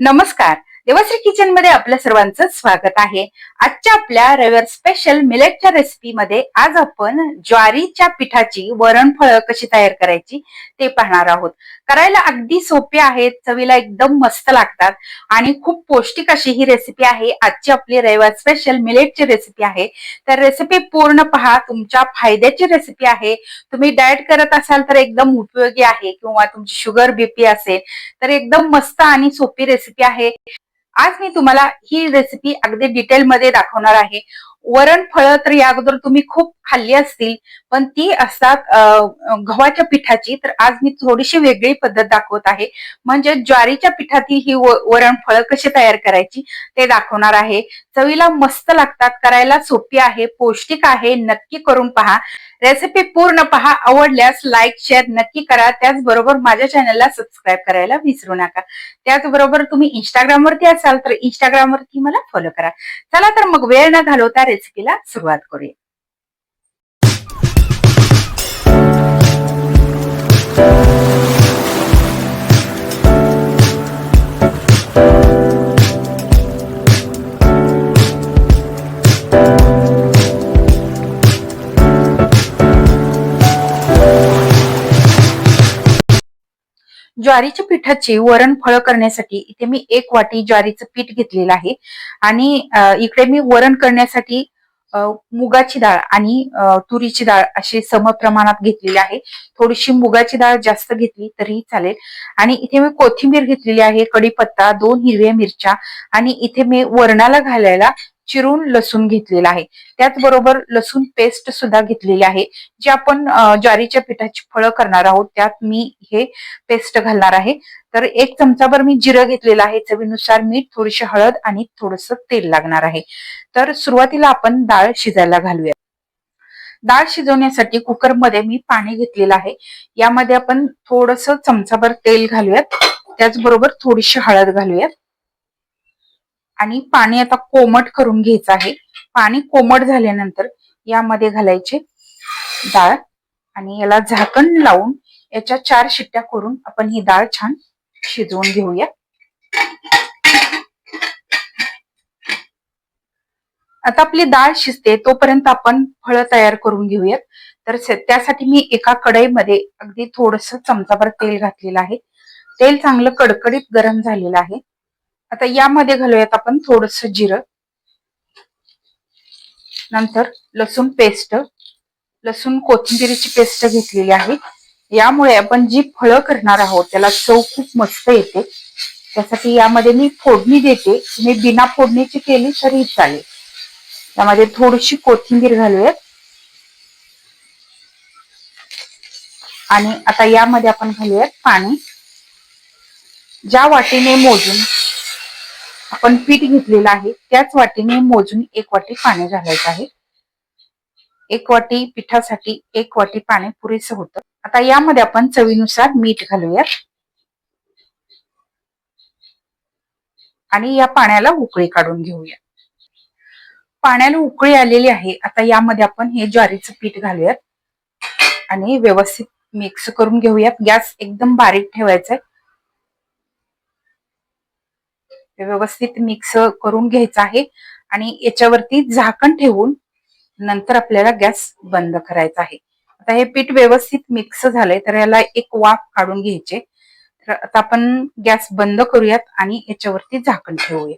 नमस्कार. देवश्री किचनमध्ये आपल्या सर्वांचं स्वागत आहे. आजच्या आपल्या रविवार स्पेशल मिलेटच्या रेसिपी मध्ये आज आपण ज्वारीच्या पिठाची वरणफळं कशी तयार करायची ते पाहणार आहोत. करायला अगदी सोपे आहेत चवीला एकदम मस्त लागतात आणि खूप पौष्टिक अशी ही रेसिपी आहे. आजची आपली रविवार स्पेशल मिलेटची रेसिपी आहे. तर रेसिपी पूर्ण पहा तुमच्या फायद्याची रेसिपी आहे. तुम्ही डाएट करत असाल तर एकदम उपयोगी आहे किंवा तुमची शुगर बीपी असेल तर एकदम मस्त आणि सोपी रेसिपी आहे. आज मी तुम्हाला ही रेसिपी अगदी डिटेलमध्ये दाखवणार आहे. वरण फळं तर या अगोदर तुम्ही खूप खाल्ली असतील पण ती असतात गव्हाच्या पिठाची. तर आज मी थोडीशी वेगळी पद्धत दाखवत आहे. म्हणजे ज्वारीच्या पिठातील ही वरण फळं कशी तयार करायची ते दाखवणार आहे. चवीला मस्त लागतात करायला सोपी आहे पौष्टिक आहे नक्की करून पहा. रेसिपी पूर्ण पहा आवडल्यास लाईक शेअर नक्की करा. त्याचबरोबर माझ्या चॅनलला सबस्क्राईब करायला विसरू नका. त्याचबरोबर तुम्ही इंस्टाग्राम वरती असाल तर इंस्टाग्राम वरती मला फॉलो करा. चला तर मग वेळ न घालवता रेसिपीला सुरुवात करूया. ज्वारीच्या पिठाची वरण फळं करण्यासाठी इथे मी एक वाटी ज्वारीचं पीठ घेतलेलं आहे. आणि इकडे मी वरण करण्यासाठी मुगाची डाळ आणि तुरीची डाळ अशी सम प्रमाणात घेतलेली आहे. थोडीशी मुगाची डाळ जास्त घेतली तरीही चालेल. आणि इथे मी कोथिंबीर घेतलेली आहे कढीपत्ता दोन हिरव्या मिरच्या आणि इथे मी वरणाला घालायला चिरून लसूण घेतलेला आहे. त्याचबरोबर लसूण पेस्ट सुद्धा घेतलेली आहे. जी आपण ज्वारीच्या पिठाची फळं करणार आहोत त्यात मी हे पेस्ट घालणार आहे. तर एक चमचाभर मी जिरं घेतलेलं आहे. चवीनुसार मीठ थोडीशी हळद आणि थोडस तेल लागणार आहे. तर सुरुवातीला आपण डाळ शिजायला घालूया. डाळ शिजवण्यासाठी कुकरमध्ये मी पाणी घेतलेलं आहे. यामध्ये आपण थोडस चमचाभर तेल घालूयात. त्याचबरोबर थोडीशी हळद घालूयात. आणि पाणी आता कोमट करून घ्यायचं आहे. पाणी कोमट झाल्यानंतर यामध्ये घालायचे डाळ आणि याला झाकण लावून याच्या चार शिट्ट्या करून आपण ही डाळ छान शिजवून घेऊया. आता आपली डाळ शिजते तोपर्यंत आपण फळं तयार करून घेऊयात. तर त्यासाठी मी एका कढईमध्ये अगदी थोडस चमचाभर तेल घातलेलं आहे. तेल चांगलं कडकडीत गरम झालेलं आहे. आता यामध्ये घालूयात आपण थोडस जिरं. नंतर लसूण पेस्ट. लसूण कोथिंबिरीची पेस्ट घेतलेली आहे. यामुळे आपण जी फळं करणार आहोत त्याला चव खूप मस्त येते. त्यासाठी यामध्ये मी फोडणी देते. मी बिना फोडणीची केली तरी चालेल. यामध्ये थोडीशी कोथिंबीर घालूयात. आणि आता यामध्ये आपण घालूयात पाणी. ज्या वाटीने मोजून आपण पीठ घेतलेलं आहे त्याच वाटीने मोजून एक वाटी पाणी घालायचं आहे. एक वाटी पिठासाठी एक वाटी पाणी पुरेसं होतं. आता यामध्ये आपण चवीनुसार मीठ घालूयात. आणि या पाण्याला उकळी काढून घेऊया. पाण्याला उकळी आलेली आहे. आता यामध्ये आपण हे ज्वारीचं पीठ घालूयात. आणि व्यवस्थित मिक्स करून घेऊयात. गॅस एकदम बारीक ठेवायचा आहे ते व्यवस्थित मिक्स करून घ्यायचं आहे आणि याच्यावरती झाकण ठेवून नंतर आपल्याला गॅस बंद करायचा आहे. आता हे पीठ व्यवस्थित मिक्स झालंय तर याला एक वाफ काढून घ्यायचे. तर आता आपण गॅस बंद करूयात आणि याच्यावरती झाकण ठेवूया.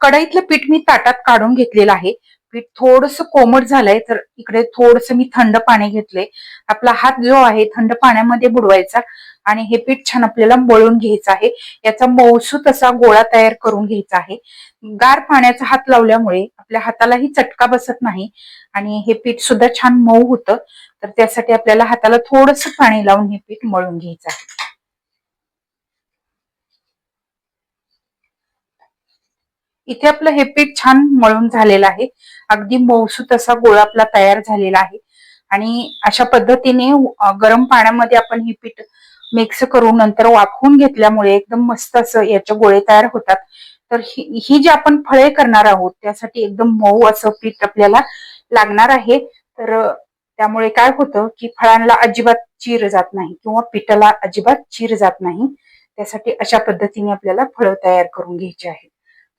कढईतलं पीठ मी ताटात काढून घेतलेलं आहे. पीठ थोडस कोमट झालंय तर इकडे थोडस मी थंड पाणी घेतले आपला हात जो आहे थंड पाण्यामध्ये बुडवायचा आणि हे पीठ छान आपल्याला मळून घ्यायचं आहे. याचा मौसूत असा गोळा तयार करून घ्यायचा आहे. गार पाण्याचा हात लावल्यामुळे आपल्या हातालाही चटका बसत नाही आणि हे पीठ सुद्धा छान मऊ होतं. तर त्यासाठी आपल्याला हाताला थोडस पाणी लावून हे पीठ मळून घ्यायचं आहे. इथे आपलं हे पीठ छान मळून झालेलं आहे. अगदी मौसूत असा गोळा आपला तयार झालेला आहे. आणि अशा पद्धतीने गरम पाण्यामध्ये आपण हे पीठ मिक्स करून नंतर वाफवून घेतल्यामुळे एकदम मस्त असं याचे गोळे तयार होतात. तर ही ही जी आपण फळे करणार आहोत त्यासाठी एकदम मऊ असं पीठ आपल्याला लागणार आहे. तर त्यामुळे काय होतं की फळांना अजिबात चीर जात नाही किंवा पिठाला अजिबात चीर जात नाही. त्यासाठी अशा पद्धतीने आपल्याला फळं तयार करून घ्यायची आहे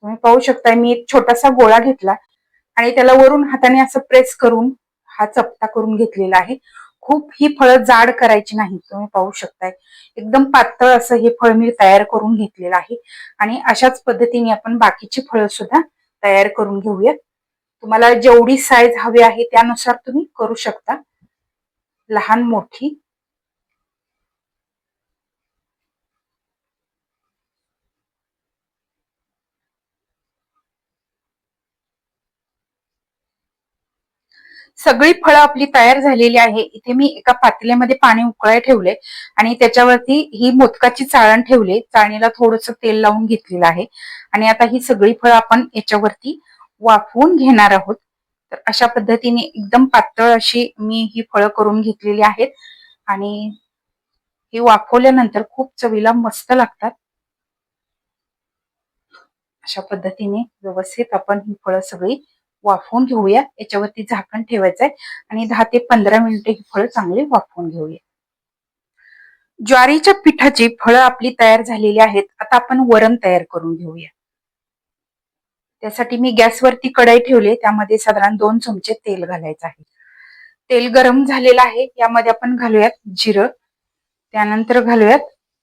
तुम्ही पाहू शकता मी एक छोटासा गोळा घेतला आणि त्याला वरून हाताने असं प्रेस करून हा चपटा करून घेतलेला आहे. खूप ही फळं जाड करायची नाही तुम्ही पाहू शकताय. एकदम पातळ असं हे फळ मी तयार करून घेतलेलं आहे. आणि अशाच पद्धतीने आपण बाकीची फळं सुद्धा तयार करून घेऊयात. तुम्हाला जेवढी साईज हवी आहे त्यानुसार तुम्ही करू शकता. लहान मोठी सगळी फळं आपली तयार झालेली आहे. इथे मी एका पातेल्यामध्ये पाणी उकळाय ठेवले आणि त्याच्यावरती ही मोदकाची चाळण ठेवले चाळणीला थोडंसं तेल लावून घेतलेलं आहे. आणि आता ही सगळी फळं आपण याच्यावरती वाफवून घेणार आहोत. तर अशा पद्धतीने एकदम पातळ अशी मी ही फळं करून घेतलेली आहेत. आणि ही वाफवल्यानंतर खूप चवीला मस्त लागतात. अशा पद्धतीने व्यवस्थित आपण ही फळं सगळी वाफवून घेऊया. याच्यावरती झाकण ठेवायचंय. आणि दहा ते पंधरा मिनिटे ही फळं चांगली वाफवून घेऊया. ज्वारीच्या पिठाची फळं आपली तयार झालेली आहेत. आता आपण वरण तयार करून घेऊया. त्यासाठी मी गॅसवरती कढाई ठेवली. त्यामध्ये साधारण दोन चमचे तेल घालायचं आहे. तेल गरम झालेलं आहे. यामध्ये आपण घालूयात जिरं. त्यानंतर घालूयात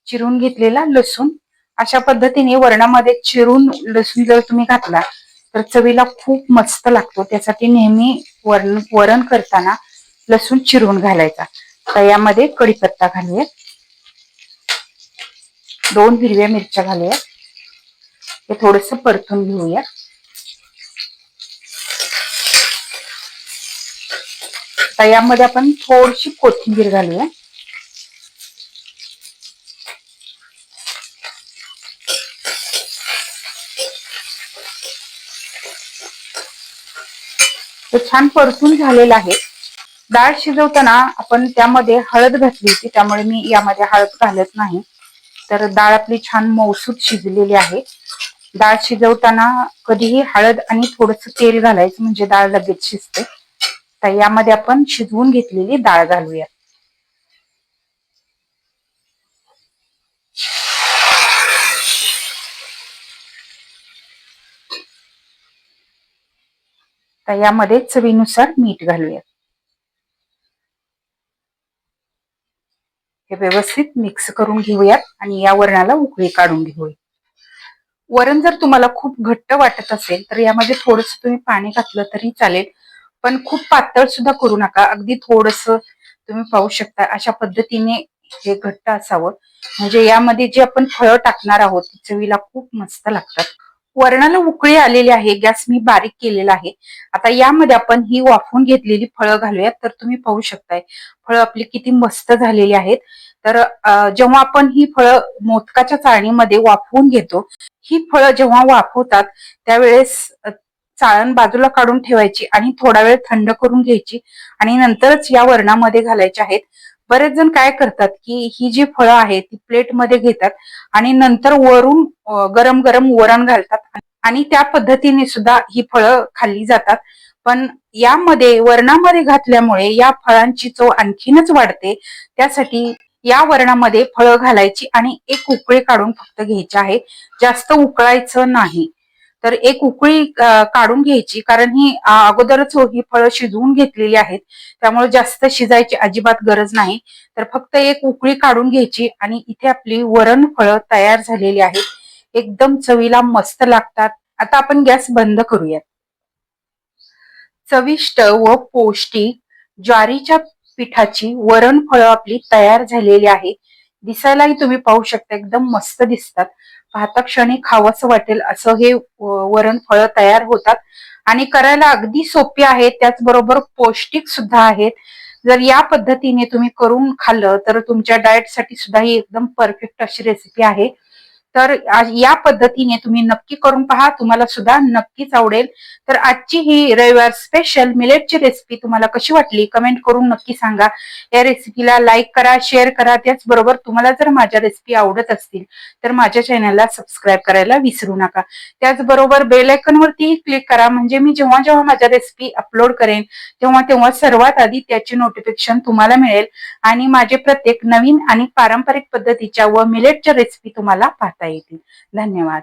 चिरून घेतलेला लसूण. अशा पद्धतीने वरणामध्ये चिरून लसूण जर तुम्ही घातला तर चवीला खूप मस्त लागतो. त्यासाठी नेहमी वरण वरण करताना लसूण चिरून घालायचा. तर यामध्ये कढीपत्ता घालूया दोन हिरव्या मिरच्या घालूया हे थोडस परतून घेऊया तर यामध्ये आपण थोडीशी कोथिंबीर घालूया ते छान परतून झालेलं आहे. डाळ शिजवताना आपण त्यामध्ये हळद घातली होती त्यामुळे मी यामध्ये हळद घालत नाही. तर डाळ आपली छान मौसूद शिजलेली आहे. डाळ शिजवताना कधीही हळद आणि थोडस तेल घालायचं म्हणजे डाळ लगेच शिजते. तर यामध्ये आपण शिजवून घेतलेली डाळ घालूया तर यामध्ये चवीनुसार मीठ घालूया. हे व्यवस्थित मिक्स करून घेऊयात आणि या वरणाला उकळी काढून घेऊया. वरण जर तुम्हाला खूप घट्ट वाटत असेल तर यामध्ये थोडस तुम्ही पाणी घातलं तरी चालेल पण खूप पातळ सुद्धा करू नका. अगदी थोडस तुम्ही पाहू शकता अशा पद्धतीने हे घट्ट असावं. म्हणजे यामध्ये जे आपण फळं टाकणार आहोत चवीला खूप मस्त लागतात. वरणाला उकळी आलेली आहे गॅस मी बारीक केलेला आहे. आता यामध्ये आपण ही वाफवून घेतलेली फळं घालूयात तर तुम्ही पाहू शकताय. फळं आपली किती मस्त झालेली आहेत. तर जेव्हा आपण ही फळं मोदकाच्या चाळणीमध्ये वाफवून घेतो ही फळं जेव्हा वाफवतात त्यावेळेस चाळण बाजूला काढून ठेवायची आणि थोडा वेळ थंड करून घ्यायची आणि नंतरच या वरणामध्ये घालायचे आहेत. बरेच जण काय करतात की ही जी फळं आहेत ती प्लेटमध्ये घेतात आणि नंतर वरून गरम गरम वरण घालतात आणि त्या पद्धतीने सुद्धा ही फळं खाल्ली जातात. पण यामध्ये वरणामध्ये घातल्यामुळे या फळांची चव आणखीनच वाढते. त्यासाठी या वरणामध्ये फळं घालायची आणि एक उकळी काढून फक्त घ्यायची आहे. जास्त उकळायचं नाही. तर एक उकळी काढून घ्यायची. कारण ही अगोदरच हो, ही फळं शिजवून घेतलेली आहेत. त्यामुळे जास्त शिजायची अजिबात गरज नाही. तर फक्त एक उकळी काढून घ्यायची आणि इथे आपली वरण फळं तयार झालेली आहेत. एकदम चवीला मस्त लागतात. आता आपण गॅस बंद करूयात. चविष्ट व पौष्टिक ज्वारीच्या पिठाची वरण फळं आपली तयार झालेली आहे दिसायलाही तुम्ही पाहू शकता एकदम मस्त दिसतात. भाताक्षणी खावंसं वाटेल असं हे वरण फळं तयार होतात. आणि करायला अगदी सोपी आहेत. त्याचबरोबर पौष्टिक सुद्धा आहेत. जर या पद्धतीने तुम्ही करून खाल्लं तर तुमच्या डाएटसाठी सुद्धा ही एकदम परफेक्ट अशी रेसिपी आहे. तर या पद्धतीने तुम्ही नक्की करून पहा तुम्हाला सुद्धा नक्कीच आवडेल. तर आजची ही रविवार स्पेशल मिलेटची रेसिपी तुम्हाला कशी वाटली कमेंट करून नक्की सांगा. या रेसिपीला लाईक करा शेअर करा त्याचबरोबर तुम्हाला जर माझ्या रेसिपी आवडत असतील तर माझ्या चॅनलला सबस्क्राईब करायला विसरू नका. त्याचबरोबर बेल वरती क्लिक करा म्हणजे मी जेव्हा जेव्हा माझ्या रेसिपी अपलोड करेन तेव्हा तेव्हा सर्वात आधी त्याची नोटिफिकेशन तुम्हाला मिळेल. आणि माझे प्रत्येक नवीन आणि पारंपरिक पद्धतीच्या व मिलेटच्या रेसिपी तुम्हाला पाहता करता येतील. धन्यवाद.